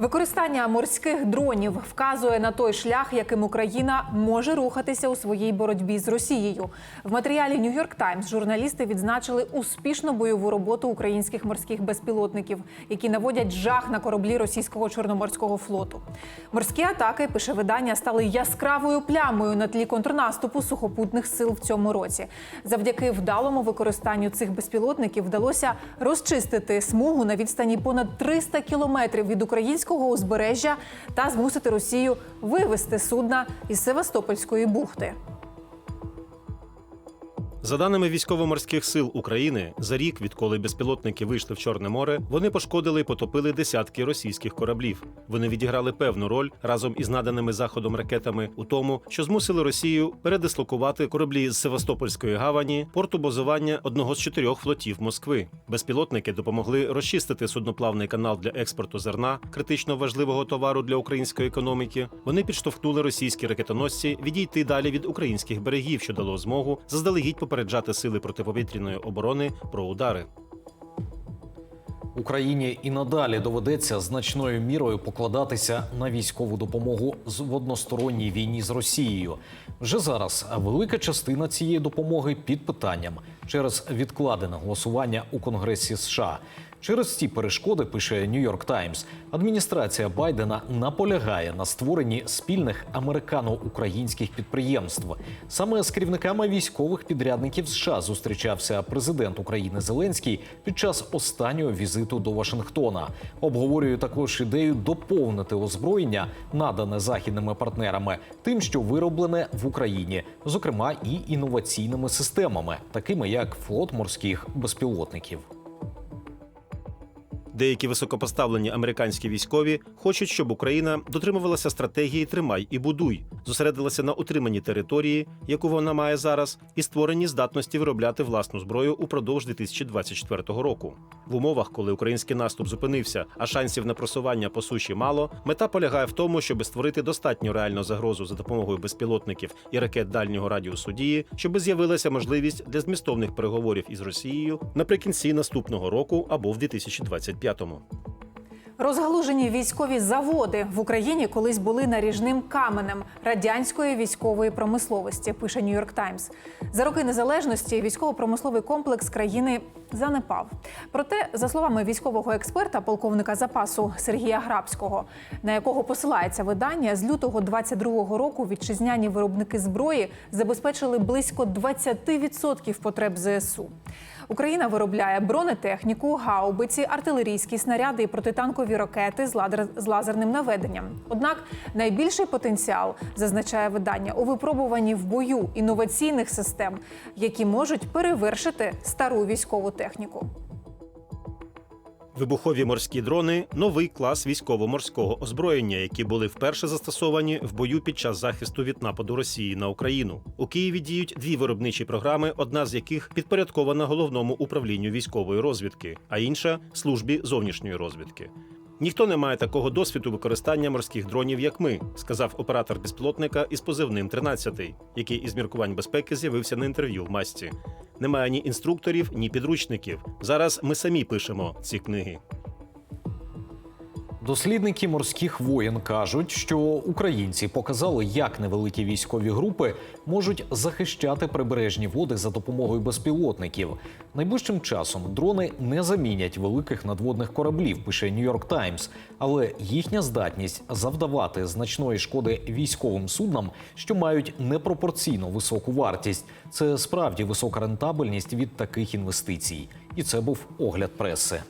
Використання морських дронів вказує на той шлях, яким Україна може рухатися у своїй боротьбі з Росією. В матеріалі New York Times журналісти відзначили успішну бойову роботу українських морських безпілотників, які наводять жах на кораблі російського чорноморського флоту. Морські атаки, пише видання, стали яскравою плямою на тлі контрнаступу сухопутних сил в цьому році. Завдяки вдалому використанню цих безпілотників вдалося розчистити смугу на відстані понад 300 кілометрів від українського узбережжя та змусити Росію вивести судна із Севастопольської бухти. За даними військово-морських сил України, за рік, відколи безпілотники вийшли в Чорне море, вони пошкодили і потопили десятки російських кораблів. Вони відіграли певну роль разом із наданими заходом ракетами у тому, що змусили Росію передислокувати кораблі з Севастопольської гавані, порту базування одного з чотирьох флотів Москви. Безпілотники допомогли розчистити судноплавний канал для експорту зерна, критично важливого товару для української економіки. Вони підштовхнули російські ракетоносці відійти далі від українських берегів, що дало змогу заздалегідь попереджати сили протиповітряної оборони про удари. Україні і надалі доведеться значною мірою покладатися на військову допомогу в односторонній війні з Росією. Вже зараз велика частина цієї допомоги під питанням через відкладене голосування у Конгресі США. Через ці перешкоди пише New York Times, адміністрація Байдена наполягає на створенні спільних американо-українських підприємств. Саме з керівниками військових підрядників США зустрічався президент України Зеленський під час останнього візиту до Вашингтона. Обговорює також ідею доповнити озброєння, надане західними партнерами, тим, що вироблене в Україні, зокрема і інноваційними системами, такими як флот морських безпілотників. Деякі високопоставлені американські військові хочуть, щоб Україна дотримувалася стратегії Тримай і будуй, зосередилася на утриманні території, яку вона має зараз, і створенні здатності виробляти власну зброю упродовж 2024 року. В умовах, коли український наступ зупинився, а шансів на просування по суші мало, мета полягає в тому, щоб створити достатню реальну загрозу за допомогою безпілотників і ракет дальнього радіусу дії, щоб з'явилася можливість для змістовних переговорів із Росією наприкінці наступного року або в 2025-му. Розгалужені військові заводи в Україні колись були наріжним каменем радянської військової промисловості. Пише York Times. За роки незалежності військово-промисловий комплекс країни занепав. Проте, за словами військового експерта, полковника запасу Сергія Грабського, на якого посилається видання, з лютого 22-го року вітчизняні виробники зброї забезпечили близько 20% потреб ЗСУ. Україна виробляє бронетехніку, гаубиці, артилерійські снаряди і протитанкові ракети з лазерним наведенням. Однак найбільший потенціал зазначає видання у випробуванні в бою інноваційних систем, які можуть перевершити стару військову техніку. Вибухові морські дрони новий клас військово-морського озброєння, які були вперше застосовані в бою під час захисту від нападу Росії на Україну. У Києві діють дві виробничі програми, одна з яких підпорядкована головному управлінню військової розвідки, а інша службі зовнішньої розвідки. Ніхто не має такого досвіду використання морських дронів, як ми, сказав оператор безпілотника із позивним 13, який із міркувань безпеки з'явився на інтерв'ю в масці. Немає ні інструкторів, ні підручників. Зараз ми самі пишемо ці книги. Дослідники морських воєн кажуть, що українці показали, як невеликі військові групи можуть захищати прибережні води за допомогою безпілотників. Найближчим часом дрони не замінять великих надводних кораблів, пише York Times, але їхня здатність завдавати значної шкоди військовим суднам, що мають непропорційно високу вартість, це справді висока рентабельність від таких інвестицій. І це був огляд преси.